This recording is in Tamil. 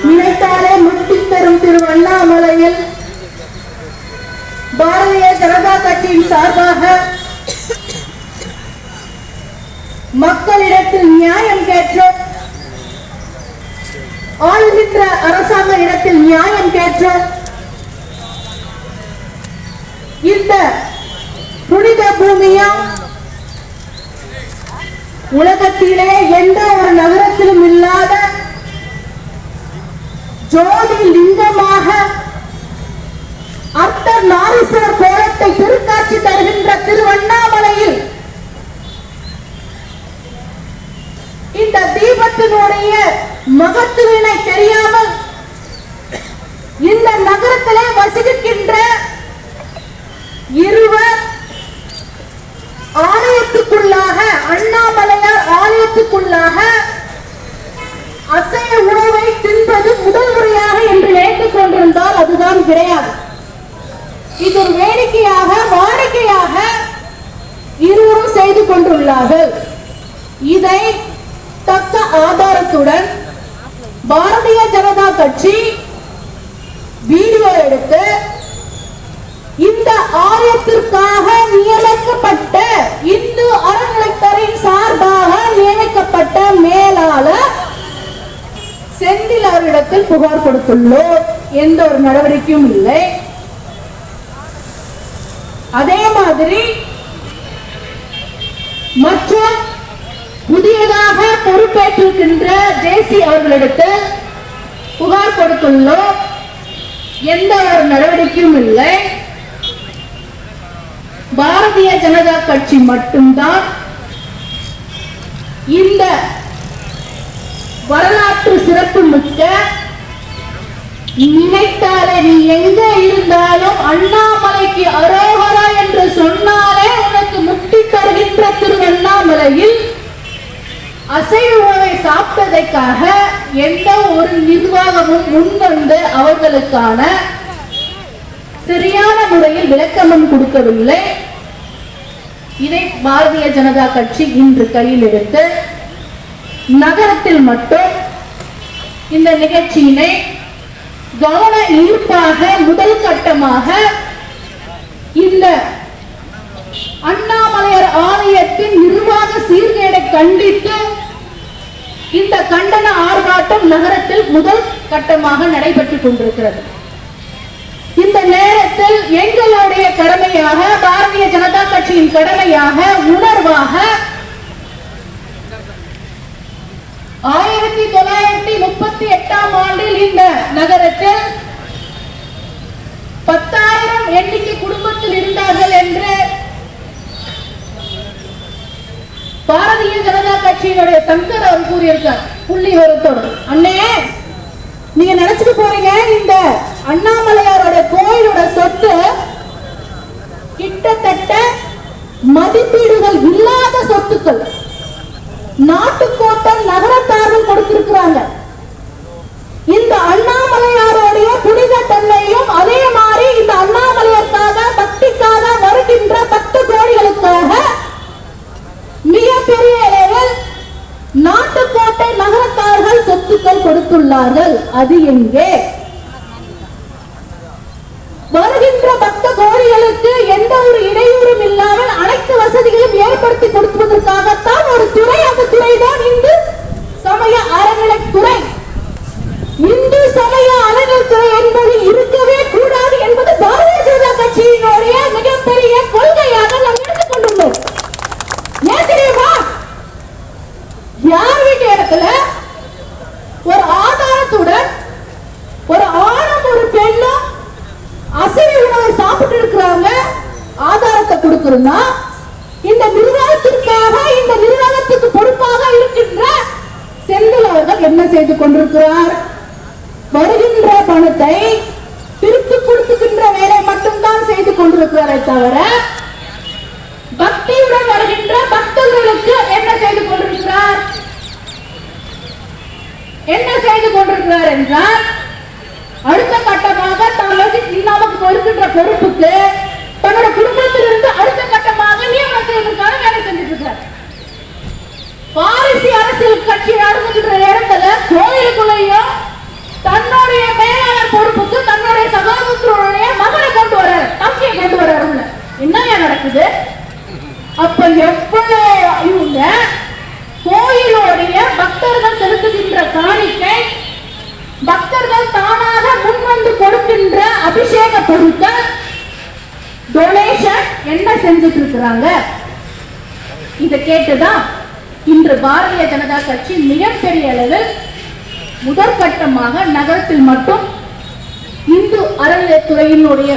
நினைத்தாலே முட்டி தரும் திரு அண்ணாமலையில் பாரதிய ஜனதா கட்சியின் சார்பாக மக்களிடத்தில் நியாயம் கேட்டோம் ஆளுகின்ற அரசாங்க இடத்தில் நியாயம் கேட்டோம் இந்த புனித பூமியா? உலகத்திலே எந்த ஒரு நகரத்திலும் இல்லாத ஜோதி லிங்கமாக அர்த்தர் நாரீஸ்வரர் கோலத்தை திருக்காட்சி தருகின்ற திருவண்ணாமலையில் இந்த தீபத்தினுடைய மகத்துவினை தெரியாமல் இந்த நகரத்திலே வசிக்கின்ற இருவர் ஆலயத்துக்குள்ளாக அண்ணாமலையார் உள்ளாக அசைய உணவை தின்பது முதல் முறையாக என்று நினைத்துக் கொண்டிருந்தால் அதுதான் கிடையாது. இது ஒரு வேடிக்கையாக வாடிக்கையாக இருவரும் செய்து கொண்டுள்ளார்கள். இதை தக்க ஆதாரத்துடன் பாரதிய ஜனதா கட்சி வீடியோ மேலாளர் செந்தில் அவரிடத்தில் புகார் கொடுத்துள்ளோம். எந்த ஒரு நடவடிக்கையும் இல்லை. அதே மாதிரி மற்றும் புதியதாக பொறுப்பேற்றிருக்கின்ற ஜேசி அவர்களிடத்தில் புகார் கொடுத்துள்ளோம். எந்த ஒரு நடவடிக்கையும் இல்லை. பாரதிய ஜனதா கட்சி மட்டும்தான் இந்த வரலாற்று சிறப்பு மிக்க நினைத்தாலே நீ எங்க இருந்தாலும் அண்ணாமலைக்கு அரோகரா என்று சொன்னாலே உனக்கு முக்தி தருகின்ற திருவண்ணாமலையில் அசைவ உணவை சாப்பிட்டதற்காக எந்த ஒரு நிர்வாகமும் முன்வந்து அவர்களுக்கான சரியான முறையில் விளக்கமும் கொடுக்கவில்லை. இதை பாரதிய ஜனதா கட்சி இன்று கையில் எடுத்து நகரத்தில் மட்டும் இந்த நிகழ்ச்சியினை கவன ஈர்ப்பாக முதல் கட்டமாக இந்த அண்ணாமலையார் ஆலயத்தின் நிர்வாக சீர்கேடை கண்டித்து இந்த கண்டன ஆர்ப்பாட்டம் நகரத்தில் முதல் கட்டமாக நடைபெற்றுக் கொண்டிருக்கிறது. இந்த நேரத்தில் எங்களுடைய கடமையாக பாரதிய ஜனதா கட்சியின் கடமையாக உணர்வாக தொள்ளாயிரத்தி முப்பத்தி எட்டாம் ஆண்டில் இந்த நகரத்தில் பத்தாயிரம் எண்ணிக்கை குடும்பத்தில் இருந்தார்கள் என்று பாரதிய ஜனதா கட்சியினுடைய சங்கர் அவர் கூறியிருக்கார். புள்ளி விவரத்தோடு. அண்ணே நீங்க நினைச்சுட்டு போறீங்க இந்த அண்ணாமலையாரோட கோயிலோட சொத்து கிட்டத்தட்ட மதிப்பீடுகள் இல்லாத சொத்துக்கள். நாட்டுக்கோட்டம் நகரத்தார்கள் கொடுத்திருக்கிறாங்க இந்த அண்ணாமலையாருடைய புனித தன்மையும் அதே மாதிரி இந்த அண்ணாமலையாருக்காக பக்திக்காக வருகின்ற பத்து கோடிகளுக்காக மிகப்பெரிய அளவில் நாட்டுக்கோட்டை நகரத்தார்கள் சொத்துக்கள் கொடுத்துள்ளார்கள். அது எங்கே? வருகின்ற பக்த கோடிகளுக்கு எந்த ஒரு இடையூறும் இல்லாமல் அனைத்து வசதிகளும் ஏற்படுத்தி கொடுப்பதற்காகத்தான் ஒரு துறை அந்த துறை தான் இந்து சமய அறநிலை இந்து சமய அறநிலைத்துறை என்பது இருக்கவே கூடாது என்பது பாரதிய ஜனதா கட்சியினுடைய மிகப்பெரிய கொள்கையாக நாம் எடுத்துக்கொண்டுள்ளோம் ஏன் தெரியுமா யார் வீட்டு இடத்துல ஒரு ஆதாரத்துடன் ஒரு ஆணும் ஒரு பெண்ணும் அசைவ உணவை சாப்பிட்டு இருக்கிறாங்க ஆதாரத்தை இந்த நிர்வாகத்திற்காக இந்த நிர்வாகத்துக்கு பொறுப்பாக இருக்கின்ற செந்தில் அவர்கள் என்ன செய்து கொண்டிருக்கிறார்? வருகின்ற பணத்தை திருப்பி கொடுத்துக்கின்ற வேலை மட்டும்தான் செய்து கொண்டிருக்கிறாரே தவிர பக்தியுடன் வருகின்ற பக்தர்களுக்கு என்ன செய்து கொண்டிருக்கிறார்? என்ன செய்து கொண்டிருக்கிறார் என்றால் அடுத்த கட்டமாக தான் நமக்கு வருகின்ற பொறுப்புக்கு தன்னோட குடும்பத்திலிருந்து அடுத்த பக்தர்கள் செலுத்துகின்ற காணிக்கை பக்தர்கள் தானாக முன்வந்து கொடுக்கின்ற அபிஷேக பொருட்கள் டொனேஷன் என்ன செஞ்சுட்டு இருக்கிறாங்க இதை கேட்டுதான் இன்று பாரதிய ஜனதா கட்சி மிகப்பெரிய அளவில் முதற்கட்டமாக நகரத்தில் மட்டும் இந்து அறநிலையத்துறையினுடைய